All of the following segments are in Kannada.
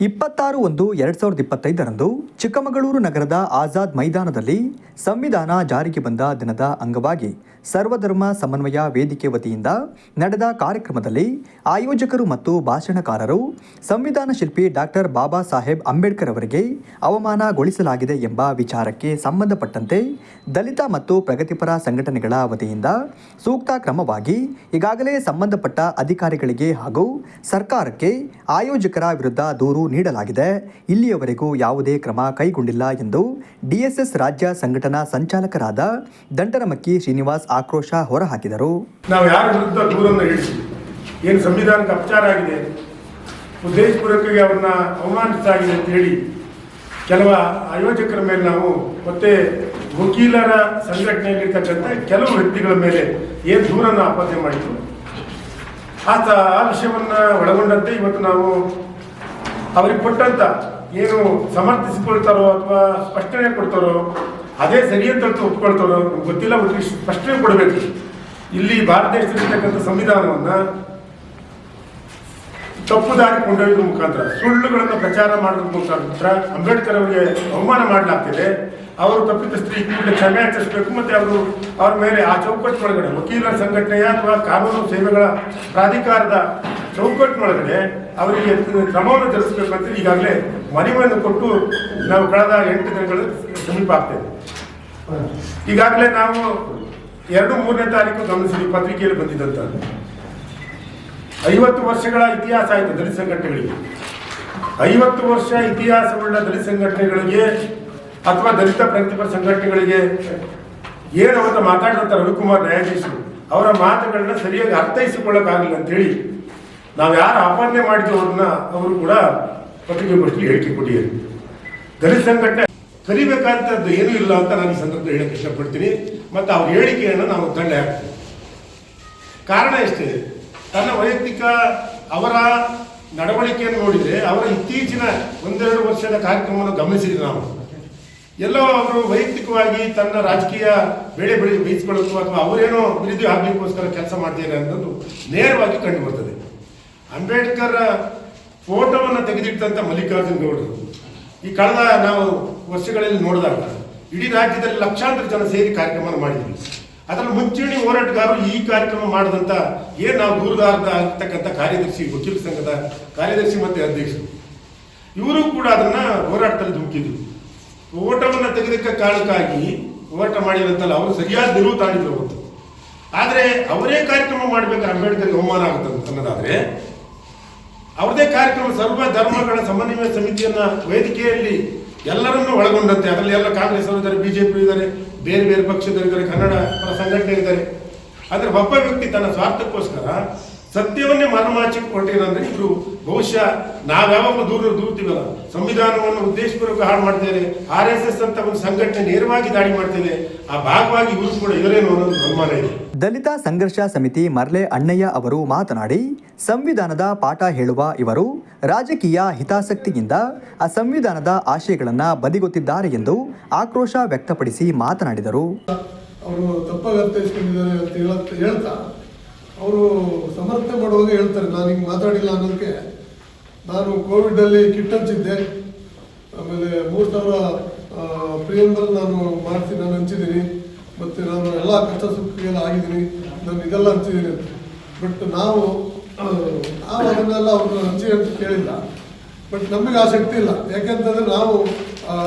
И. ಇಪ್ಪತ್ತಾರು ಒಂದು ಎರಡ್ ಸಾವಿರದ ಇಪ್ಪತ್ತೈದರಂದು ಚಿಕ್ಕಮಗಳೂರು ನಗರದ ಆಜಾದ್ ಮೈದಾನದಲ್ಲಿ ಸಂವಿಧಾನ ಜಾರಿಗೆ ಬಂದ ದಿನದ ಅಂಗವಾಗಿ ಸರ್ವಧರ್ಮ ಸಮನ್ವಯ ವೇದಿಕೆ ವತಿಯಿಂದ ನಡೆದ ಕಾರ್ಯಕ್ರಮದಲ್ಲಿ ಆಯೋಜಕರು ಮತ್ತು ಭಾಷಣಕಾರರು, ಸಂವಿಧಾನ ಶಿಲ್ಪಿ ಡಾಕ್ಟರ್ ಬಾಬಾ ಸಾಹೇಬ್ ಅಂಬೇಡ್ಕರ್ ಅವರಿಗೆ ಅವಮಾನಗೊಳಿಸಲಾಗಿದೆ ಎಂಬ ವಿಚಾರಕ್ಕೆ ಸಂಬಂಧಪಟ್ಟಂತೆ ದಲಿತ ಮತ್ತು ಪ್ರಗತಿಪರ ಸಂಘಟನೆಗಳ ವತಿಯಿಂದ ಸೂಕ್ತ ಕ್ರಮವಾಗಿ ಈಗಾಗಲೇ ಸಂಬಂಧಪಟ್ಟ ಅಧಿಕಾರಿಗಳಿಗೆ ಹಾಗೂ ಸರ್ಕಾರಕ್ಕೆ ಆಯೋಜಕರ ವಿರುದ್ಧ ದೂರು ನೀಡಲಾಗಿದೆ. ಇಲ್ಲಿಯವರೆಗೂ ಯಾವುದೇ ಕ್ರಮ ಕೈಗೊಂಡಿಲ್ಲ ಎಂದು ಡಿಎಸ್ಎಸ್ ರಾಜ್ಯ ಸಂಘಟನಾ ಸಂಚಾಲಕರಾದ ದಂಡರಮಕ್ಕಿ ಶ್ರೀನಿವಾಸ್ ಆಕ್ರೋಶ ಹೊರಹಾಕಿದರು. ನಾವು ಯಾರ ವಿರುದ್ಧ ದೂರನ್ನು ಏನು ಸಂವಿಧಾನದ ಅಪಚಾರ ಆಗಿದೆ ಉದ್ದೇಶಪೂರ್ವಕವಾಗಿ ಅವ್ರನ್ನ ಅವಮಾನಿಸಲಾಗಿದೆ ಅಂತ ಹೇಳಿ ಕೆಲವು ಆಯೋಜಕರ ಮೇಲೆ ನಾವು ಮತ್ತೆ ವಕೀಲರ ಸಂಘಟನೆಯಲ್ಲಿರ್ತಕ್ಕಂಥ ಕೆಲವು ವ್ಯಕ್ತಿಗಳ ಮೇಲೆ ಏನು ದೂರನ್ನು ಆಪಾದನೆ ಮಾಡಿದ್ರು. ಆತ ಆ ವಿಷಯವನ್ನು ಒಳಗೊಂಡಂತೆ ಇವತ್ತು ನಾವು ಅವರಿಗೆ ಕೊಟ್ಟಂತ ಏನು ಸಮರ್ಥಿಸಿಕೊಳ್ತಾರೋ ಅಥವಾ ಸ್ಪಷ್ಟನೆ ಕೊಡ್ತಾರೋ, ಅದೇ ಸರಿ ಅಂತ ಒಪ್ಕೊಳ್ತಾರೋ ಗೊತ್ತಿಲ್ಲ ಒಟ್ಟಿಗೆ ಸ್ಪಷ್ಟನೆ ಕೊಡಬೇಕು. ಇಲ್ಲಿ ಭಾರತ ದೇಶದಲ್ಲಿರ್ತಕ್ಕಂಥ ಸಂವಿಧಾನವನ್ನ ತಪ್ಪು ದಾರಿ ಕೊಂಡೊಯ್ಯೋದ್ರ ಮುಖಾಂತರ, ಸುಳ್ಳುಗಳನ್ನು ಪ್ರಚಾರ ಮಾಡೋದ್ರ ಮುಖಾಂತರ ಅಂಬೇಡ್ಕರ್ ಅವರಿಗೆ ಅವಮಾನ ಮಾಡಲಾಗ್ತಿದೆ. ಅವರು ತಪ್ಪಿತಸ್ಥರು ಕೂಡಲೇ ಕ್ಷಮೆ ಆಚರಿಸಬೇಕು, ಮತ್ತೆ ಅವರು ಅವ್ರ ಮೇಲೆ ಆ ಚೌಕಟ್ಟಿನೊಳಗಡೆ ವಕೀಲರ ಸಂಘಟನೆಯ ಅಥವಾ ಕಾನೂನು ಸೇವೆಗಳ ಪ್ರಾಧಿಕಾರದ ಚೌಕಟ್ಟಿನೊಳಗಡೆ ಅವರಿಗೆ ಕ್ರಮವನ್ನು ಜರುಗಿಸಬೇಕು ಅಂತ ಈಗಾಗಲೇ ಮನವಿಯನ್ನು ಕೊಟ್ಟು ನಾವು ಕಳೆದ ಎಂಟು ದಿನಗಳು ಸಮೀಪ ಆಗ್ತೇವೆ. ಈಗಾಗಲೇ ನಾವು ಎರಡು ಮೂರನೇ ತಾರೀಕು ಗಮನಿಸಿದ್ವಿ, ಪತ್ರಿಕೆಯಲ್ಲಿ ಬಂದಿದ್ದಂತ ಐವತ್ತು ವರ್ಷಗಳ ಇತಿಹಾಸ ಆಯಿತು ದಲಿತ ಸಂಘಟನೆಗಳಿಗೆ. ಐವತ್ತು ವರ್ಷ ಇತಿಹಾಸವುಳ್ಳ ದಲಿತ ಸಂಘಟನೆಗಳಿಗೆ ಅಥವಾ ದಲಿತ ಪ್ರಗತಿಪರ ಸಂಘಟನೆಗಳಿಗೆ ಏನು ಅವತ್ತು ಮಾತಾಡಿದಂಥ ರವಿಕುಮಾರ್ ನ್ಯಾಯಾಧೀಶರು ಅವರ ಮಾತುಗಳನ್ನ ಸರಿಯಾಗಿ ಅರ್ಥೈಸಿಕೊಳ್ಳಕ್ಕಾಗಲಿಲ್ಲ ಅಂತೇಳಿ ನಾವು ಯಾರು ಆಪಾದನೆ ಮಾಡಿದ್ರು ಅವ್ರನ್ನ ಅವರು ಕೂಡ ಪತ್ರಿಕೆಗೋಷ್ಠಿಯಲ್ಲಿ ಹೇಳಿಕೆ ಕೊಟ್ಟಿದ್ದಾರೆ. ದಲಿತ ಸಂಘಟನೆ ಏನೂ ಇಲ್ಲ ಅಂತ ನಾನು ಈ ಸಂದರ್ಭದಲ್ಲಿ ಹೇಳಕ್ಕೆ ಇಷ್ಟಪಡ್ತೀನಿ. ಮತ್ತು ಅವ್ರ ಹೇಳಿಕೆಯನ್ನು ನಾವು ತಳ್ಳೆ ಹಾಕ್ತೀವಿ. ಕಾರಣ ಇಷ್ಟೇ ತನ್ನ ವೈಯಕ್ತಿಕ ಅವರ ನಡವಳಿಕೆಯನ್ನು ನೋಡಿದರೆ ಅವರ ಇತ್ತೀಚಿನ ಒಂದೆರಡು ವರ್ಷದ ಕಾರ್ಯಕ್ರಮವನ್ನು ಗಮನಿಸಿದ್ವಿ ನಾವು. ಎಲ್ಲೋ ಅವರು ವೈಯಕ್ತಿಕವಾಗಿ ತನ್ನ ರಾಜಕೀಯ ಬೆಳೆ ಬೆಳೆ ಬೀಸಿಕೊಳ್ಳೋದು ಅಥವಾ ಅವರೇನೋ ಅಭಿವೃದ್ಧಿ ಆಗಲಿಕ್ಕೋಸ್ಕರ ಕೆಲಸ ಮಾಡ್ತೇನೆ ಅನ್ನೋದು ನೇರವಾಗಿ ಕಂಡು ಬರ್ತದೆ. ಅಂಬೇಡ್ಕರ್ ಫೋಟೋವನ್ನು ತೆಗೆದಿಟ್ಟಂತ ಮಲ್ಲಿಕಾರ್ಜುನ್ ಗೌಡರು. ಈ ಕಳೆದ ನಾವು ವರ್ಷಗಳಲ್ಲಿ ನೋಡಿದಾಗ, ಇಡೀ ರಾಜ್ಯದಲ್ಲಿ ಲಕ್ಷಾಂತರ ಜನ ಸೇರಿ ಕಾರ್ಯಕ್ರಮ ಮಾಡಿದ್ವಿ. ಅದರಲ್ಲಿ ಮುಂಚೂಣಿ ಹೋರಾಟಗಾರರು ಈ ಕಾರ್ಯಕ್ರಮ ಮಾಡಿದಂಥ ಏನು ನಾವು ದೂರದಾರದ ಆಗ್ತಕ್ಕಂಥ ಕಾರ್ಯದರ್ಶಿ, ವಕೀಲ ಸಂಘದ ಕಾರ್ಯದರ್ಶಿ ಮತ್ತು ಅಧ್ಯಕ್ಷರು. ಇವರು ಕೂಡ ಅದನ್ನ ಹೋರಾಟದಲ್ಲಿ ಧುಮುಕಿದ್ರು. ಓಟವನ್ನು ತೆಗೆದಕ್ಕೆ ಕಾರಣಕ್ಕಾಗಿ ಹೋರಾಟ ಮಾಡಿದಂತಲ್ಲ ಅವರು ಸರಿಯಾದ ನಿಲುವು ತಾಣಿದ್ರು ಅವತ್ತು. ಆದರೆ ಅವರೇ ಕಾರ್ಯಕ್ರಮ ಮಾಡ್ಬೇಕು ಅಂಬೇಡ್ಕರ್ ಅವಮಾನ ಆಗುತ್ತೆ ಅನ್ನೋದಾದ್ರೆ ಅವ್ರದೇ ಕಾರ್ಯಕ್ರಮ ಸರ್ವ ಧರ್ಮಗಳ ಸಮನ್ವಯ ಸಮಿತಿಯನ್ನ ವೇದಿಕೆಯಲ್ಲಿ ಎಲ್ಲರನ್ನೂ ಒಳಗೊಂಡಂತೆ. ಅದರಲ್ಲಿ ಎಲ್ಲ ಕಾಂಗ್ರೆಸ್ ಅವರು ಇದ್ದಾರೆ ಬಿಜೆಪಿ ಇದ್ದಾರೆ, ಬೇರೆ ಬೇರೆ ಪಕ್ಷದವರಿದ್ದಾರೆ ಕನ್ನಡ ಸಂಘಟನೆ ಇದ್ದಾರೆ. ಆದರೆ ಒಬ್ಬ ವ್ಯಕ್ತಿ ತನ್ನ ಸ್ವಾರ್ಥಕ್ಕೋಸ್ಕರ ಸತ್ಯವನ್ನೇ ಮರಮಾಚಿ ಕೊಟ್ಟಿರಂದ್ರೆ ಇವರು ಬಹುಶಃ ನಾವ್ಯಾವಾಗ ದೂರ ದೂರ್ತೀವಲ್ಲ ಸಂವಿಧಾನವನ್ನು ಉದ್ದೇಶಪೂರ್ವಕ ಹಾಳು ಮಾಡ್ತೇವೆ ಆರ್ ಎಸ್ ಎಸ್ ಅಂತ ಒಂದು ಸಂಘಟನೆ ನೇರವಾಗಿ ದಾಳಿ ಮಾಡ್ತೇವೆ ಆ ಭಾಗವಾಗಿ ಇವರು ಕೂಡ ಇವರೇನು ಅನ್ನೋದು ಅನುಮಾನ ಇದೆ. ದಲಿತ ಸಂಘರ್ಷ ಸಮಿತಿ ಮರ್ಲೆ ಅಣ್ಣಯ್ಯ ಅವರು ಮಾತನಾಡಿ ಸಂವಿಧಾನದ ಪಾಠ ಹೇಳುವ ಇವರು ರಾಜಕೀಯ ಹಿತಾಸಕ್ತಿಯಿಂದ ಆ ಸಂವಿಧಾನದ ಆಶಯಗಳನ್ನು ಬದಿಗೊತ್ತಿದ್ದಾರೆ ಎಂದು ಆಕ್ರೋಶ ವ್ಯಕ್ತಪಡಿಸಿ ಮಾತನಾಡಿದರು. ಅವರು ತಪ್ಪಾಗಿ ಅರ್ಥೈಸ್ಕೊಂಡಿದ್ದಾರೆ ಅಂತ ಹೇಳ್ತಾ ಅವರು ಸಮರ್ಥನೆ ಮಾಡುವಾಗ ಹೇಳ್ತಾರೆ, ನಾನು ಹಿಂಗೆ ಮಾತಾಡಿಲ್ಲ ಅನ್ನೋದಕ್ಕೆ. ನಾನು ಕೋವಿಡಲ್ಲಿ ಕಿಟ್ ಹಂಚಿದ್ದೆ ಆಮೇಲೆ ಮೂರು ಸಾವಿರ ಪ್ರಿಯಂಬಲ್ ನಾನು ಮಾಡಿಸಿ ನಾನು ಹಂಚಿದ್ದೀನಿ. ಮತ್ತು ನಾನು ಎಲ್ಲ ಕಷ್ಟ ಸುಖಕ್ಕೆಲ್ಲ ಆಗಿದ್ದೀನಿ. ನಾನು ಇದೆಲ್ಲ ಹಂಚಿದ್ದೀನಿ ಅಂತ. ಬಟ್ ನಾವು ನಾವು ಅದನ್ನೆಲ್ಲ ಅವ್ರನ್ನ ಹಂಚಿ ಅಂತ ಕೇಳಿಲ್ಲ. ಬಟ್ ನಮಗೆ ಆ ಶಕ್ತಿ ಇಲ್ಲ. ಯಾಕೆಂತಂದ್ರೆ ನಾವು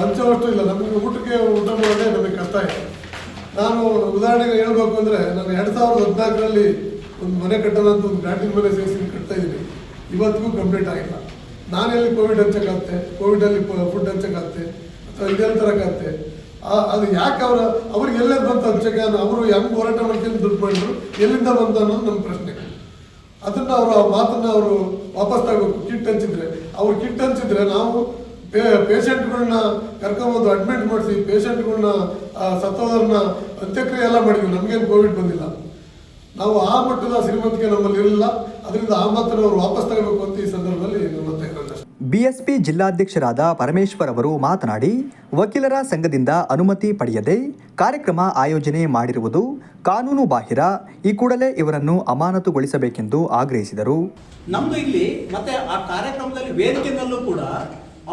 ಹಂಚೋವಷ್ಟು ಇಲ್ಲ. ನಮಗೆ ಊಟಕ್ಕೆ ಊಟ ಮಾಡೋದೇ ನಮಗೆ ಕಷ್ಟ ಇದೆ ನಾನು ಉದಾಹರಣೆಗೆ ಹೇಳ್ಬೇಕು ಅಂದ್ರೆ, ನಾನು ಎರಡು ಸಾವಿರದ ಹದಿನಾಲ್ಕರಲ್ಲಿ ಒಂದು ಮನೆ ಕಟ್ಟೋದಂತ ಒಂದು ಬ್ಯಾಟಿಂಗ್ ಮೇಲೆ ಸೇರಿಸಿ ಕಟ್ತಾ ಇದ್ದೀನಿ. ಇವತ್ತಿಗೂ ಕಂಪ್ಲೀಟ್ ಆಗಿಲ್ಲ. ನಾನೆಲ್ಲಿ ಕೋವಿಡ್ ಹಂಚಕ್ಕಾಗುತ್ತೆ ಕೋವಿಡಲ್ಲಿ ಫುಡ್ ಹಂಚಕ್ಕಾಗುತ್ತೆ ಅಥವಾ ಇದೆಲ್ಲ ತರಕ್ಕಾಗ್ತೆ ಆ- ಅದು ಯಾಕೆ ಅವರು ಅವ್ರಿಗೆ ಎಲ್ಲೇ ಬಂತು ಹಂಚಕ್ಕೆ ಅವರು ಹೆಂಗೆ ಹೋರಾಟ ಮಾಡ್ಕೊಂಡು ದುಡ್ಡು ಮಾಡಿದ್ರು. ಎಲ್ಲಿಂದ ಬಂತು ಅನ್ನೋದು ನಮ್ಮ ಪ್ರಶ್ನೆ. ಅದನ್ನು ಅವರು ಆ ಮಾತನ್ನು ಅವರು ವಾಪಸ್ ತಗೋಬೇಕು. ಕಿಟ್ ಹಂಚಿದ್ರೆ ಅವ್ರು ಕಿಟ್ ಹಂಚಿದ್ರೆ ನಾವು ಪೇ ಪೇಷಂಟ್ಗಳನ್ನ ಕರ್ಕೊಂಬಂದು ಅಡ್ಮಿಟ್ ಮಾಡಿಸಿ ಪೇಷಂಟ್ಗಳನ್ನ ಸತ್ತೋದನ್ನ ಅಂತ್ಯಕ್ರಿಯೆ ಎಲ್ಲ ಮಾಡಿದ್ವಿ. ನಮಗೇನು ಕೋವಿಡ್ ಬಂದಿಲ್ಲ. ನಾವು ಆ ಮಟ್ಟದ ಶ್ರೀಮಂತಿಕೆ ನಮ್ಮಲ್ಲಿ ಇರಲಿಲ್ಲ. ಅದರಿಂದ ಆ ಮಾತ್ರ ಅವರು ವಾಪಸ್ ತಗೋಬೇಕು ಅಂತ ಈ ಸಂದರ್ಭದಲ್ಲಿ ಇರೋದು. ಬಿಎಸ್ಪಿ ಜಿಲ್ಲಾಧ್ಯಕ್ಷರಾದ ಪರಮೇಶ್ವರ್ ಅವರು ಮಾತನಾಡಿ ವಕೀಲರ ಸಂಘದಿಂದ ಅನುಮತಿ ಪಡೆಯದೆ ಕಾರ್ಯಕ್ರಮ ಆಯೋಜನೆ ಮಾಡಿರುವುದು ಕಾನೂನು ಬಾಹಿರ ಈ ಕೂಡಲೇ ಇವರನ್ನು ಅಮಾನತುಗೊಳಿಸಬೇಕೆಂದು ಆಗ್ರಹಿಸಿದರು. ನಮ್ದು ಇಲ್ಲಿ ಮತ್ತೆ ಆ ಕಾರ್ಯಕ್ರಮದಲ್ಲಿ ವೇದಿಕೆಯಲ್ಲೂ ಕೂಡ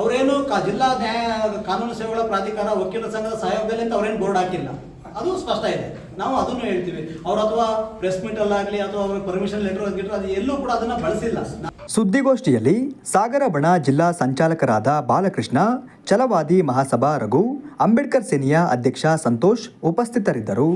ಅವರೇನು ಜಿಲ್ಲಾ ನ್ಯಾಯ ಕಾನೂನು ಸೇವೆಗಳ ಪ್ರಾಧಿಕಾರ ವಕೀಲರ ಸಂಘದ ಸಹಯೋಗದಲ್ಲಿ ಅಂತ ಅವ್ರೇನು ಬೋರ್ಡ್ ಹಾಕಿಲ್ಲ. ಅದು ಸ್ಪಷ್ಟ ಇದೆ. ನಾವು ಅದನ್ನು ಹೇಳ್ತೀವಿ. ಅವ್ರು ಅಥವಾ ಪ್ರೆಸ್ ಮೀಟ್ ಅಲ್ಲಾಗಲಿ ಅಥವಾ ಅವ್ರ ಪರ್ಮಿಷನ್ ಲೆಟರ್ ಗಿಟ್ರ್ ಅದು ಎಲ್ಲೂ ಕೂಡ ಅದನ್ನ ಬಳಸಿಲ್ಲ. ಸುದ್ದಿಗೋಷ್ಠಿಯಲ್ಲಿ ಸಾಗರ ಬಣ ಜಿಲ್ಲಾ ಸಂಚಾಲಕರಾದ ಬಾಲಕೃಷ್ಣ ಚಲವಾದಿ ಮಹಾಸಭಾ ರಘು, ಅಂಬೇಡ್ಕರ್ ಸೇನೆಯ ಅಧ್ಯಕ್ಷ ಸಂತೋಷ್ ಉಪಸ್ಥಿತರಿದ್ದರು.